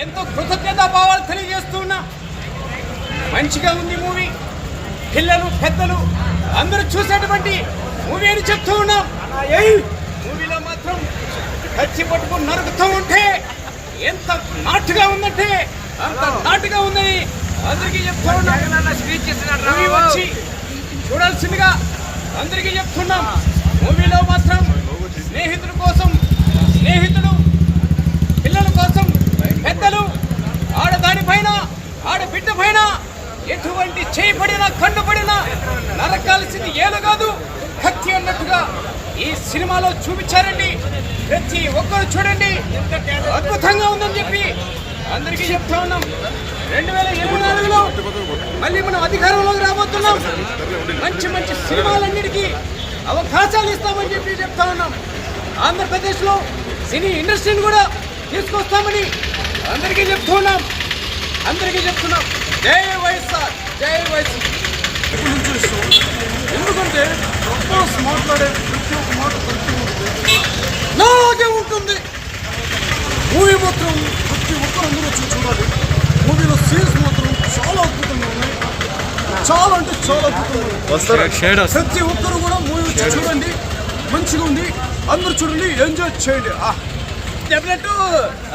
ఎంతో కృతజ్ఞత భావాలు తెలియజేస్తున్నా. మంచిగా ఉంది మూవీ. పిల్లలు పెద్దలు అందరూ చూసేటువంటి మూవీ అని చెప్తూ ఉన్నాం. మూవీలో మాత్రం కచ్చి పట్టుకుని నరుకుతూ ఉంటే ఎంత నాటుగా ఉందంటే అంత నాటుగా ఉందని అందరికీ చెప్తూ ఉన్నాం. మూవీ వచ్చి చూడాల్సిందిగా అందరికీ చెప్తున్నాం. మూవీలో మాత్రం స్నేహితుల కోసం స్నేహితులు పెద్దలు ఆడదాని పైన ఆడబిడ్డ పైన ఎటువంటి చేయబడినా కన్నుపడినా నరకాల్సింది ఏలు కాదు కత్తి అన్నట్టుగా ఈ సినిమాలో చూపించారండి. ప్రతి ఒక్కరు చూడండి. అద్భుతంగా ఉందని చెప్పి అందరికీ చెప్తా ఉన్నాం. రెండు వేల ఇరవై నాలుగులో మళ్ళీ మనం అధికారంలోకి రాబోతున్నాం. మంచి మంచి సినిమాలన్నిటికీ అవకాశాలు ఇస్తామని చెప్పి చెప్తా ఉన్నాం. ఆంధ్రప్రదేశ్లో సినీ ఇండస్ట్రీని కూడా తీసుకొస్తామని అందరికీ చెప్తూ ఉన్నాం అందరికీ చెప్తున్నాం. జై వైఎస్ఆర్ జై వైఎస్ఆర్ ఎందుకంటే ప్రభాస్ మాట్లాడే ప్రతి ఒక్క మాట ఉంటుంది నాలాగే ఉంటుంది. మూవీ మాత్రం ప్రతి ఒక్కరు అందరూ వచ్చి చూడాలి. మూవీలో సీన్స్ మాత్రం చాలా అద్భుతంగా ఉన్నాయి. చాలా అంటే చాలా అద్భుతంగా ఉన్నాయి. ప్రతి ఒక్కరు కూడా మూవీ వచ్చి చూడండి. మంచిగా ఉంది. అందరూ చూడండి. ఎంజాయ్ చేయండి. ఆ. చెప్పినట్టు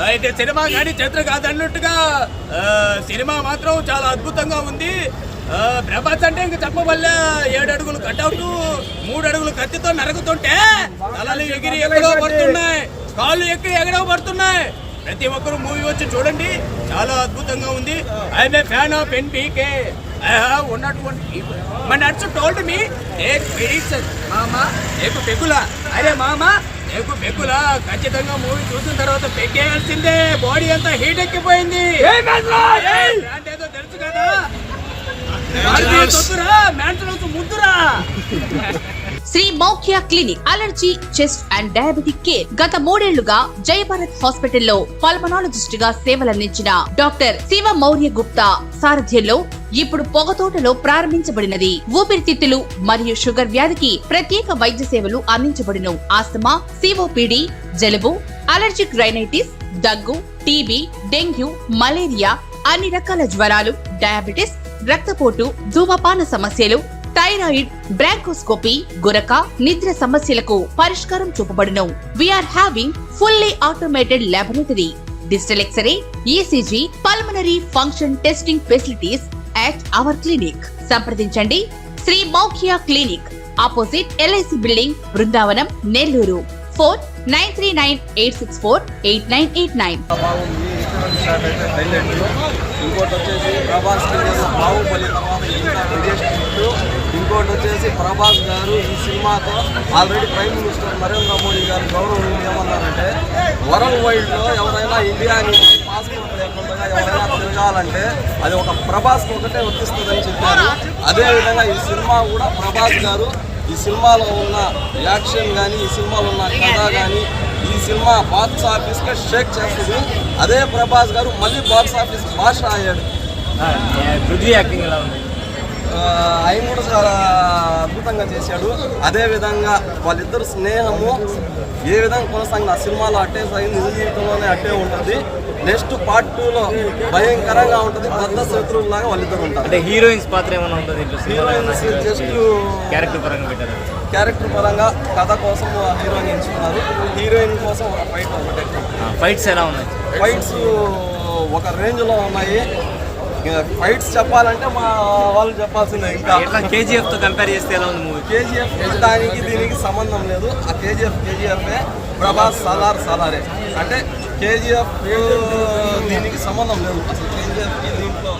అయితే సినిమా కానీ చరిత్ర కాదన్నట్టుగా ఆ, సినిమా మాత్రం చాలా అద్భుతంగా ఉంది. ఆ, ప్రభాస్ అంటే ఇంకా చెప్పవల్ల ఏడు అడుగులు కట్అవుట్ మూడు అడుగులు కత్తితో నరుకుతుంటే తలలు ఎగిరి ఎక్కడో పడుతున్నాయి. కాళ్ళు ఎక్కి ఎగడో పడుతున్నాయి. ప్రతి ఒక్కరు మూవీ వచ్చి చూడండి. చాలా అద్భుతంగా ఉంది. I'm a fan of NPK ఉన్నటువంటి మన నర్సు టోల్డ్ మీ మామా. నీకు పెగుల అరే మామా నీకు పెగులా ఖచ్చితంగా మూవీ చూసిన తర్వాత పెగ్గేయాల్సిందే బాడీ అంతా హీట్ ఎక్కిపోయింది. ఏదో తెలుసు కదా. ముద్దురా. Shri Maukhya clinic allergy chest and diabetic care గత మూడేళ్ళుగా జయభారత్ హాస్పిటల్లో పల్మనాలజిస్ట్గా సేవలందించిన డాక్టర్ శివ మౌర్య గుప్తా సారథ్యంలో ఇప్పుడు పొగతోటలో ప్రారంభించబడినది. ఊపిరితిత్తులు మరియు షుగర్ వ్యాధికి ప్రత్యేక వైద్య సేవలు అందించబడును. ఆస్తమా సిఓపిడి జలుబు అలర్జిక్ రైనైటిస్ దగ్గు టీబీ డెంగ్యూ మలేరియా అన్ని రకాల జ్వరాలు డయాబెటిస్ రక్తపోటు ధూమపాన సమస్యలు థైరాయిడ్ బ్రాంకోస్కోపీ గురక నిద్ర సమస్యలకు పరిష్కారం చూపబడును. We are having fully automated laboratory digital X ray ECG pulmonary function testing facilities at our clinic సంప్రదించండి. Shri Moukhiya clinic. Opposite LIC building Brindavanam Nellore. Phone nine three nine eight six four eight nine eight nine. ఇంకోటి వచ్చేసి ప్రభాస్ గారు బాహుబలి తర్వాత ఇంకోటి వచ్చేసి ప్రభాస్ గారు ఈ సినిమాతో already prime minister Narendra Modi గారు గౌరవం ఏమన్నారంటే వరల్డ్ వైడ్లో ఎవరైనా ఇండియాని పాస్పోర్ట్ లేకుండా ఎవరైనా తిరగాలంటే అది ఒక ప్రభాస్కి ఒకటే వర్తిస్తుందని చెప్పారు. అదేవిధంగా ఈ సినిమా కూడా ప్రభాస్ గారు ఈ సినిమాలో ఉన్న యాక్షన్ కానీ ఈ సినిమాలో ఉన్న కథ కానీ ఈ సినిమా బాక్స్ ఆఫీస్గా షేక్ చేస్తుంది. అదే ప్రభాస్ గారు మళ్ళీ బాక్స్ ఆఫీస్ భాష అయ్యాడు పృథ్వీ యాక్టింగ్ ఎలా ఉంది? ఆ, ఆయన కూడా చాలా అద్భుతంగా చేశాడు. అదే విధంగా వాళ్ళిద్దరు స్నేహము ఏ విధంగా కొనసాగిన ఆ సినిమాలో అట్టే సాగింది నిజ జీవితంలోనే అట్టే ఉంటుంది. నెక్స్ట్ పార్ట్ టూలో భయంకరంగా ఉంటుంది పెద్ద శత్రువులాగా వాళ్ళిద్దరు ఉంటారు. అంటే హీరోయిన్స్ పాత్ర ఏమైనా ఉంటుంది హీరోయిన్స్ జస్ట్ క్యారెక్టర్ పరంగా పెట్టారు? క్యారెక్టర్ పరంగా కథ కోసం హీరోయిన్ ఎంచుకున్నారు. హీరోయిన్ కోసం ఒక ఫైట్ ఒకటే ఫైట్స్ ఎలా ఉన్నాయి? ఫైట్స్ ఒక రేంజ్లో ఉన్నాయి. ఫైట్స్ చెప్పాలంటే మా వాళ్ళు చెప్పాల్సిందే ఇంకా. ఎట్లా కేజీఎఫ్తో కంపేర్ చేస్తే ఎలా ఉంది మూవీ? కేజీఎఫ్ దానికి దీనికి సంబంధం లేదు. ఆ కేజీఎఫ్ కేజీఎఫే ప్రభాస్ సలార్ సలారే. అంటే కేజీఎఫ్ దీనికి సంబంధం లేదు అసలు. కేజీఎఫ్కి దీంట్లో